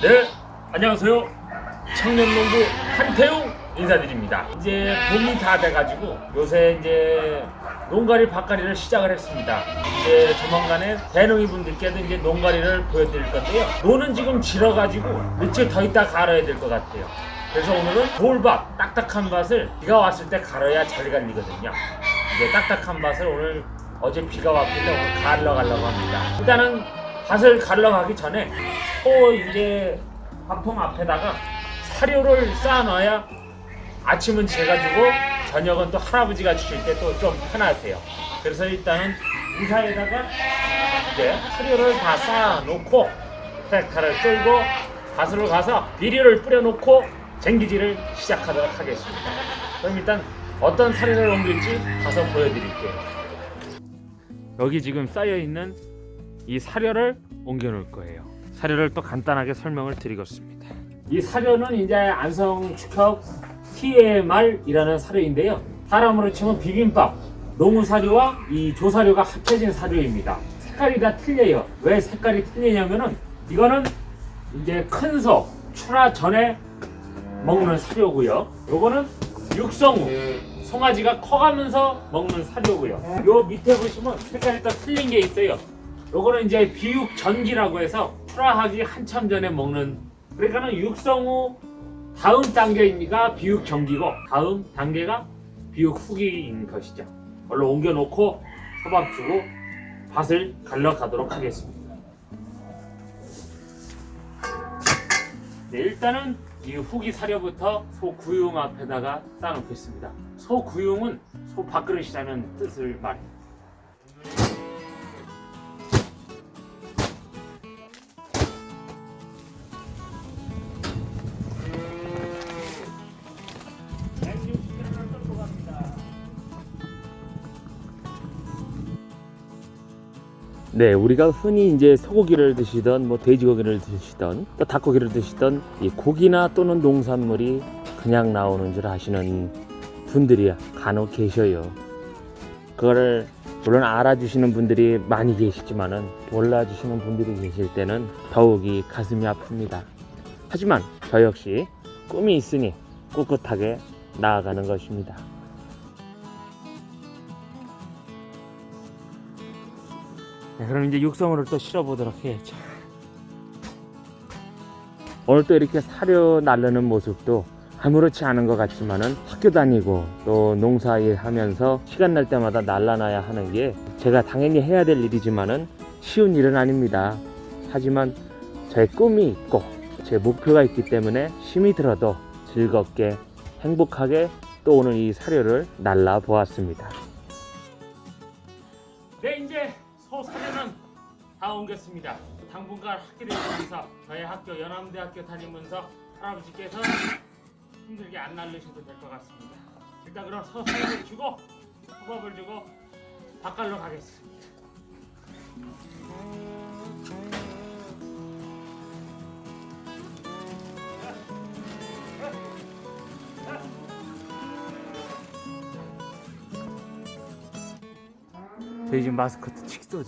네, 안녕하세요. 청년농부 한태웅 인사드립니다. 이제 봄이 다 돼가지고 요새 이제 농가리 밭가리를 시작을 했습니다. 이제 조만간에 대농이 분들께도 이제 농가리를 보여드릴 건데요. 노는 지금 질어가지고 며칠 더 있다 갈아야 될 것 같아요. 그래서 오늘은 돌밭, 딱딱한 밭을 비가 왔을 때 갈아야 잘 갈리거든요. 이제 딱딱한 밭을 오늘 어제 비가 왔기 때문에 갈러 가려고 합니다. 일단은 밭을 갈러 가기 전에 소 이제 밥통 앞에다가 사료를 쌓아놔야 아침은 제가 주고 저녁은 또 할아버지가 주실 때 또 좀 편하세요. 그래서 일단은 이사에다가 이제 사료를 다 쌓아놓고 트랙터를 끌고 밭으로 가서 비료를 뿌려놓고 쟁기질을 시작하도록 하겠습니다. 그럼 일단 어떤 사료를 옮길지 가서 보여드릴게요. 여기 지금 쌓여 있는 이 사료를 옮겨 놓을 거예요. 사료를 또 간단하게 설명을 드리겠습니다. 이 사료는 이제 안성 축협 TMR이라는 사료인데요. 사람으로 치면 비빔밥, 농무 사료와 이 조사료가 합쳐진 사료입니다. 색깔이 다 틀려요. 왜 색깔이 틀리냐면은 이거는 이제 큰 소, 출하 전에 먹는 사료고요. 요거는 육성우, 송아지가 커가면서 먹는 사료고요. 요 밑에 보시면 색깔이 또 틀린 게 있어요. 요거는 이제 비육 전기라고 해서 출하하기 한참 전에 먹는 그러니까는 육성우 다음 단계가 비육 전기고 다음 단계가 비육 후기인 것이죠. 얼른 옮겨 놓고 초밥 주고 밭을 갈러 가도록 하겠습니다. 네, 일단은 이 후기 사료부터 소 구용 앞에다가 쌓아놓겠습니다. 소 구용은 소 밥그릇이라는 뜻을 말해요. 네, 우리가 흔히 이제 소고기를 드시던 뭐 돼지고기를 드시던 또 닭고기를 드시던 이 고기나 또는 농산물이 그냥 나오는 줄 아시는 분들이 간혹 계셔요. 그거를 물론 알아주시는 분들이 많이 계시지만은 몰라주시는 분들이 계실 때는 더욱이 가슴이 아픕니다. 하지만 저 역시 꿈이 있으니 꿋꿋하게 나아가는 것입니다. 네, 그럼 이제 육성으로 또 실어보도록 해야죠. 오늘 또 이렇게 사료 나르는 모습도 아무렇지 않은 것 같지만은 학교 다니고 또 농사일 하면서 시간 날 때마다 날라놔야 하는 게 제가 당연히 해야 될 일이지만은 쉬운 일은 아닙니다. 하지만 저의 꿈이 있고 제 목표가 있기 때문에 힘이 들어도 즐겁게 행복하게 또 오늘 이 사료를 날라 보았습니다. 다 옮겼습니다. 당분간 학교를 다니면서 저희 학교 연암대학교 다니면서 할아버지께서 힘들게 안 날르셔도 될 것 같습니다. 일단 그럼 소 사료를 주고 호밥을 주고 밭갈로 가겠습니다. 저희 지금 마스코트 칙소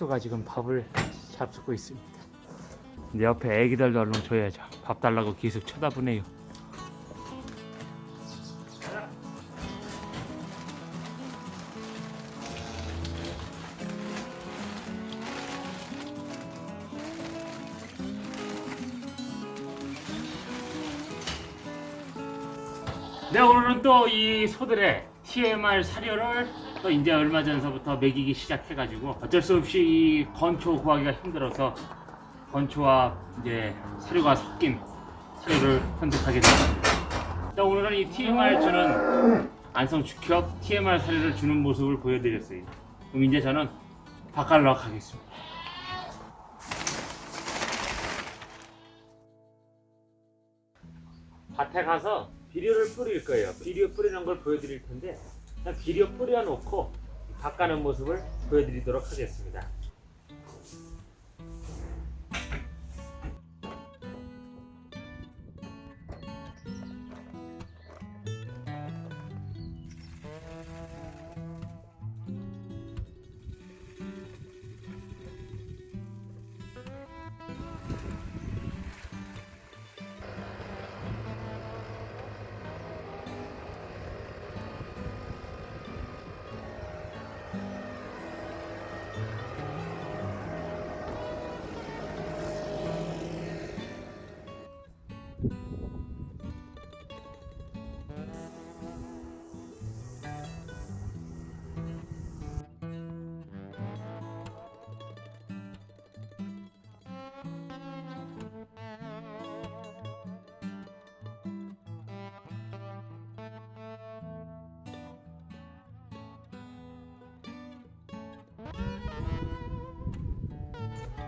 죠. 칙소가 지금 밥을 잡수고 있습니다. 근데 옆에 애기들도 얼른 줘야죠. 밥 달라고 계속 쳐다보네요. 네 오늘은 또 이 소들의 TMR 사료를 또 이제 얼마 전서부터 먹이기 시작해가지고 어쩔 수 없이 이 건초 구하기가 힘들어서 건초와 이제 사료가 섞인 사료를 선택하게 됐습니다. 자 오늘은 이 TMR 주는 안성 축협 TMR 사료를 주는 모습을 보여드렸어요. 그럼 이제 저는 바깥으로 가겠습니다. 밭에 가서 비료를 뿌릴 거예요. 비료 뿌리는 걸 보여드릴 텐데 비료 뿌려놓고 밭 가는 모습을 보여드리도록 하겠습니다.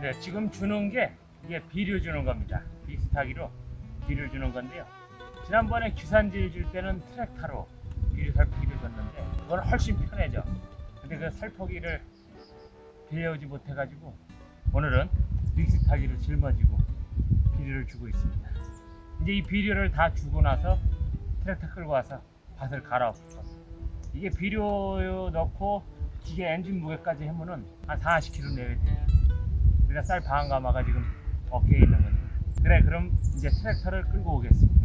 네, 지금 주는 게 이게 비료 주는 겁니다. 비스타기로 비료 주는 건데요. 지난번에 규산질 줄 때는 트랙터로 비료 살포기를 줬는데 그건 훨씬 편해져. 근데 그 살포기를 빌려오지 못해가지고 오늘은 믹스타기로 짊어지고 비료를 주고 있습니다. 이제 이 비료를 다 주고 나서 트랙터 끌고 와서 밭을 갈아엎어. 이게 비료 넣고 기계 엔진 무게까지 하면은 한 40kg 내외 돼요. 우리가 쌀 반 가마가 지금 어깨에 있는 거죠. 그래, 그럼 이제 트랙터를 끌고 오겠습니다.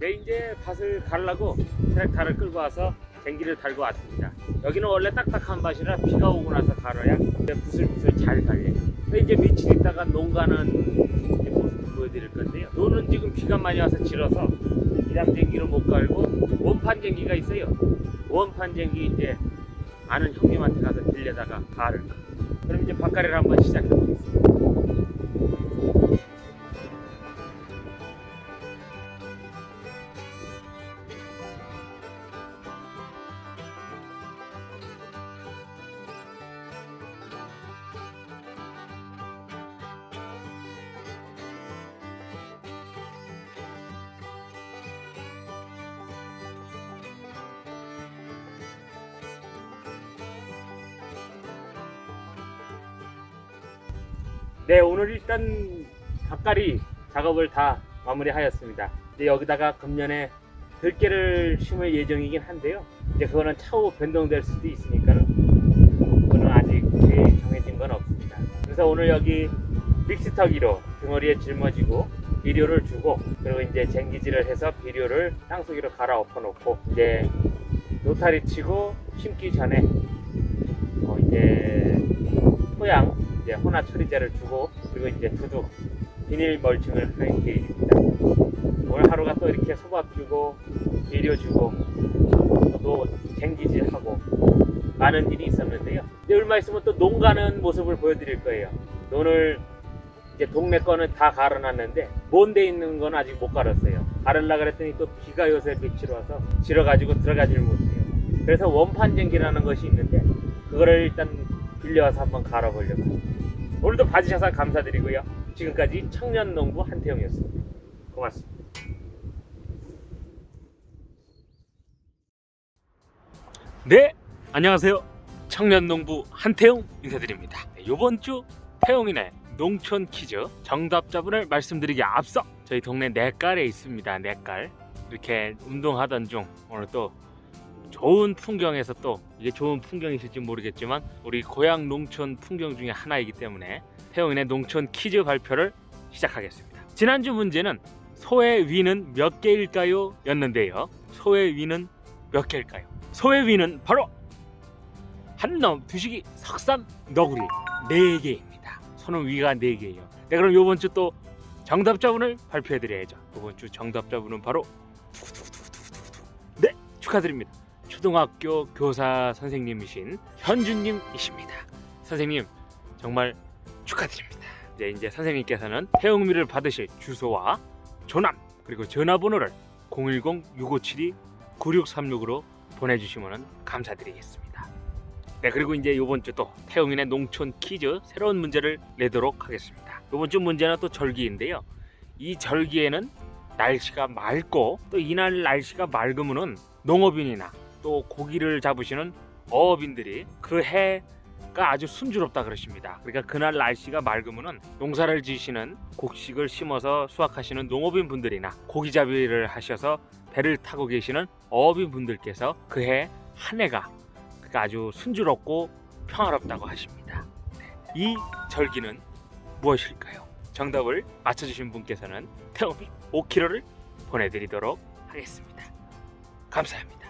네, 이제 밭을 가려고 트랙터를 끌고 와서 쟁기를 달고 왔습니다. 여기는 원래 딱딱한 밭이라 비가 오고 나서 갈아야 부슬부슬 잘 갈려요. 근데 이제 며칠 있다가 농 가는 이제 모습 보여드릴 건데요. 노는 지금 비가 많이 와서 질어서 이람쟁기로 못 갈고 원판쟁기가 있어요. 원판쟁기 이제 아는 형님한테 가서 빌려다가 거. 그럼 이제 밭갈이를 한번 시작해 보겠습니다. 네, 오늘 일단 밭갈이 작업을 다 마무리하였습니다. 이제 여기다가 금년에 들깨를 심을 예정이긴 한데요. 이제 그거는 차후 변동될 수도 있으니까는 그거는 아직 계획 정해진 건 없습니다. 그래서 오늘 여기 믹스터기로 등어리에 짊어지고 비료를 주고 그리고 이제 쟁기질을 해서 비료를 땅속으로 갈아엎어 놓고 이제 노타리 치고 심기 전에 어 이제 토양 이제 혼화 처리제를 주고 그리고 이제 두둑 비닐 멀칭을 할 계획입니다. 오늘 하루가 또 이렇게 소밥 주고 비료 주고 또 쟁기질하고 많은 일이 있었는데요. 이제 얼마 있으면 또 농 가는 모습을 보여드릴 거예요. 논을 이제 동네 거는 다 갈아놨는데 먼데 있는 건 아직 못 갈았어요. 갈으려 그랬더니 또 비가 요새 며칠 와서 질어가지고 들어가지를 못해요. 그래서 원판 쟁기라는 것이 있는데 그거를 일단 빌려와서 한번 갈아보려고 합니다. 오늘도 봐주셔서 감사드리고요. 지금까지 청년농부 한태영이었습니다. 고맙습니다. 네, 안녕하세요. 청년농부 한태용 인사드립니다. 네, 이번 주 태용인의 농촌 퀴즈 정답자분을 말씀드리기 앞서 저희 동네 내깔에 있습니다. 내깔 이렇게 운동하던 중 오늘 또 좋은 풍경에서 또 이게 좋은 풍경이실지 모르겠지만 우리 고향 농촌 풍경 중에 하나이기 때문에 태용인의 농촌 퀴즈 발표를 시작하겠습니다. 지난주 문제는 소의 위는 몇 개일까요? 였는데요. 소의 위는 몇 개일까요? 소의 위는 바로 한놈, 두식이, 석삼, 너구리 네 개입니다. 소는 위가 네 개예요. 네, 그럼 이번 주 또 정답자분을 발표해 드려야죠. 이번 주 정답자분은 바로. 네, 축하드립니다. 초등학교 교사 선생님이신 현주님이십니다. 선생님 정말 축하드립니다. 이제 이제 선생님께서는 태용미를 받으실 주소와 조남 그리고 전화번호를 010-6572-9636으로 보내주시면 감사드리겠습니다. 네 그리고 이제 이번 주 또 태용인의 농촌 퀴즈 새로운 문제를 내도록 하겠습니다. 이번 주 문제는 또 절기인데요. 이 절기에는 날씨가 맑고 또 이날 날씨가 맑으면은 농업인이나 또 고기를 잡으시는 어업인들이 그 해가 아주 순조롭다 그러십니다. 그러니까 그날 날씨가 맑으면은 농사를 지시는 곡식을 심어서 수확하시는 농업인 분들이나 고기잡이를 하셔서 배를 타고 계시는 어업인 분들께서 그 해 한 해가 그러니까 아주 순조롭고 평화롭다고 하십니다. 네. 이 절기는 무엇일까요? 정답을 맞춰주신 분께서는 태오미 5kg를 보내드리도록 하겠습니다. 감사합니다.